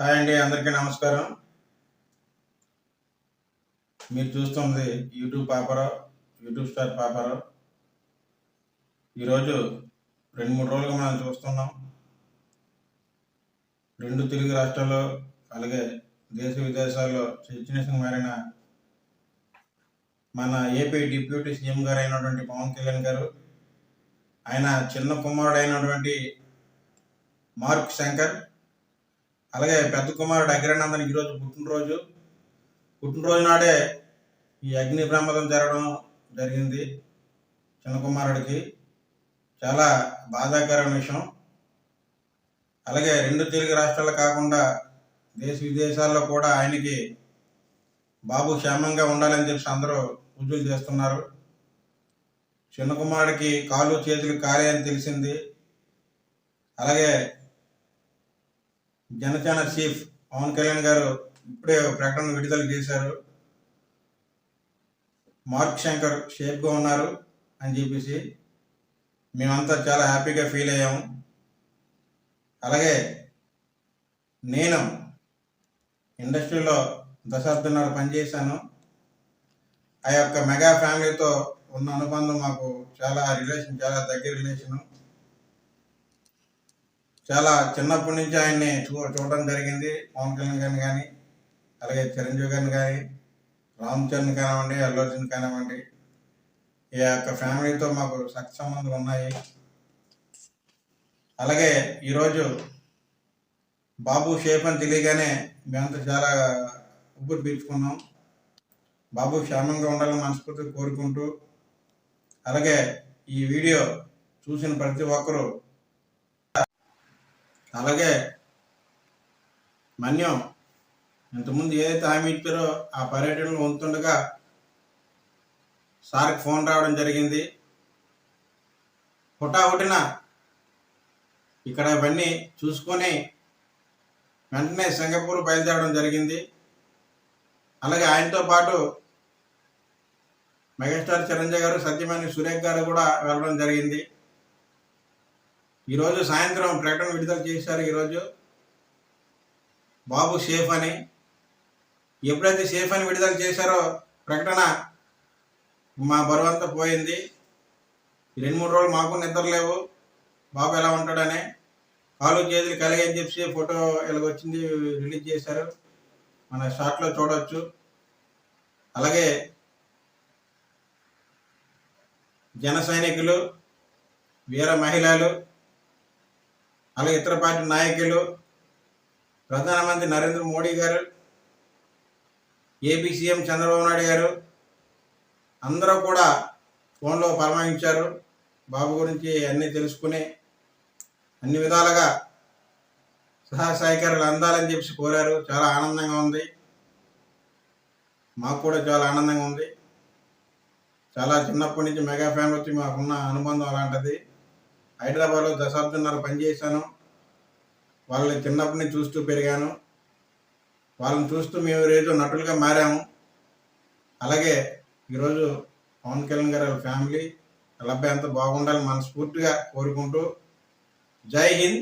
Hi అండి అందరికీ నమస్కారం. మీరు చూస్తుంది YouTube Paparao YouTube star Paparao. ఈరోజు రెండు మూడు రోజులుగా మనం చూస్తున్నాం. రెండు తెలుగు రాష్ట్రాల్లో అలాగే దేశ విదేశాల్లో చర్చనీయంగా మారిన మన ఏపీ డిప్యూటీ సీఎం గారు అయినటువంటి పవన్ కళ్యాణ్ గారు ఆయన చిన్న కుమారుడు అయినటువంటి మార్క్ శంకర్ అలాగే పెద్ద కుమారుడు అగ్రనందన్ ఈరోజు పుట్టినరోజు. పుట్టినరోజు నాడే ఈ అగ్ని ప్రమాదం జరగడం జరిగింది చిన్న కుమారుడికి. చాలా బాధాకరమైన విషయం. అలాగే రెండు తెలుగు రాష్ట్రాలు కాకుండా దేశ విదేశాల్లో కూడా ఆయనకి బాబు క్షేమంగా ఉండాలని చెప్పి అందరూ పూజలు చేస్తున్నారు. చిన్న కుమారుడికి కాళ్ళు చేతులు కాలే అని తెలిసింది. అలాగే జనసేన చీఫ్ పవన్ కళ్యాణ్ గారు ఇప్పుడే ఒక ప్రకటన విడుదల చేశారు. మార్క్ శంకర్ షేప్గా ఉన్నారు అని చెప్పేసి మేమంతా చాలా హ్యాపీగా ఫీల్ అయ్యాము. అలాగే నేను ఇండస్ట్రీలో దశాబ్దంన్నర పనిచేశాను ఆ యొక్క మెగా ఫ్యామిలీతో ఉన్న అనుబంధం మాకు చాలా రిలేషన్ చాలా దగ్గర రిలేషను చాలా చిన్నప్పటి నుంచి ఆయన్ని చూ చూడడం జరిగింది. పవన్ కళ్యాణ్ గారిని కానీ అలాగే చిరంజీవి గారిని కానీ రామ్ చరణ్ కానివ్వండి అల్లు అర్జున్ కానివ్వండి ఈ యొక్క ఫ్యామిలీతో మాకు సఖ సంబంధాలు ఉన్నాయి. అలాగే ఈరోజు బాబు షేప్ అని తెలియగానే మేమంతా చాలా ఉబ్బురు పీల్చుకున్నాం. బాబు క్షేమంగా ఉండాలని మనస్ఫూర్తిగా కోరుకుంటూ అలాగే ఈ వీడియో చూసిన ప్రతి ఒక్కరూ అలాగే మన్యం ఇంతకుముందు ఏదైతే హామీ ఇచ్చారో ఆ పర్యటనలో ఉంటుండగా సార్కి ఫోన్ రావడం జరిగింది. హుటాహుటిన ఇక్కడ ఇవన్నీ చూసుకొని వెంటనే సింగపూర్ బయలుదేరడం జరిగింది. అలాగే ఆయనతో పాటు మెగాస్టార్ చిరంజీవి గారు సత్యమణి సురేఖ్ గారు కూడా వెళ్ళడం జరిగింది. ఈరోజు సాయంత్రం ప్రకటన విడుదల చేశారు ఈరోజు బాబు సేఫ్ అని ఎప్పుడైతే సేఫ్ అని విడుదల చేశారో ప్రకటన మా బరువంతా పోయింది. ఈ రెండు మూడు రోజులు మాకు నిద్ర లేవు. బాబు ఎలా ఉంటాడని కాలు చేతులు కలిగని చెప్పి ఫోటో ఎలాగొచ్చింది రిలీజ్ చేశారు. మన షాట్లో చూడవచ్చు అలాగే జన సైనికులు వీర మహిళలు అలాగే ఇతర పార్టీ నాయకులు ప్రధానమంత్రి నరేంద్ర మోడీ గారు ఏపీ సీఎం చంద్రబాబు నాయుడు గారు అందరూ కూడా ఫోన్లో పరామర్శించారు బాబు గురించి అన్నీ తెలుసుకుని అన్ని విధాలుగా సహాయ సహకారాలు అందాలని చెప్పి కోరారు. చాలా ఆనందంగా ఉంది. మాకు కూడా చాలా ఆనందంగా ఉంది. చాలా చిన్నప్పటి నుంచి మెగా ఫ్యాన్ వచ్చి మాకున్న అనుబంధం అలాంటిది. హైదరాబాద్లో దశాబ్దంన్నర పనిచేశాను వాళ్ళని చిన్నప్పటి నుంచి చూస్తూ పెరిగాను. వాళ్ళని చూస్తూ మేము రోజు నటులుగా మారాము. అలాగే ఈరోజు పవన్ కళ్యాణ్ గారి వాళ్ళ ఫ్యామిలీ వాళ్ళ అబ్బాయి అంతా బాగుండాలని మనస్ఫూర్తిగా కోరుకుంటూ జై హింద్.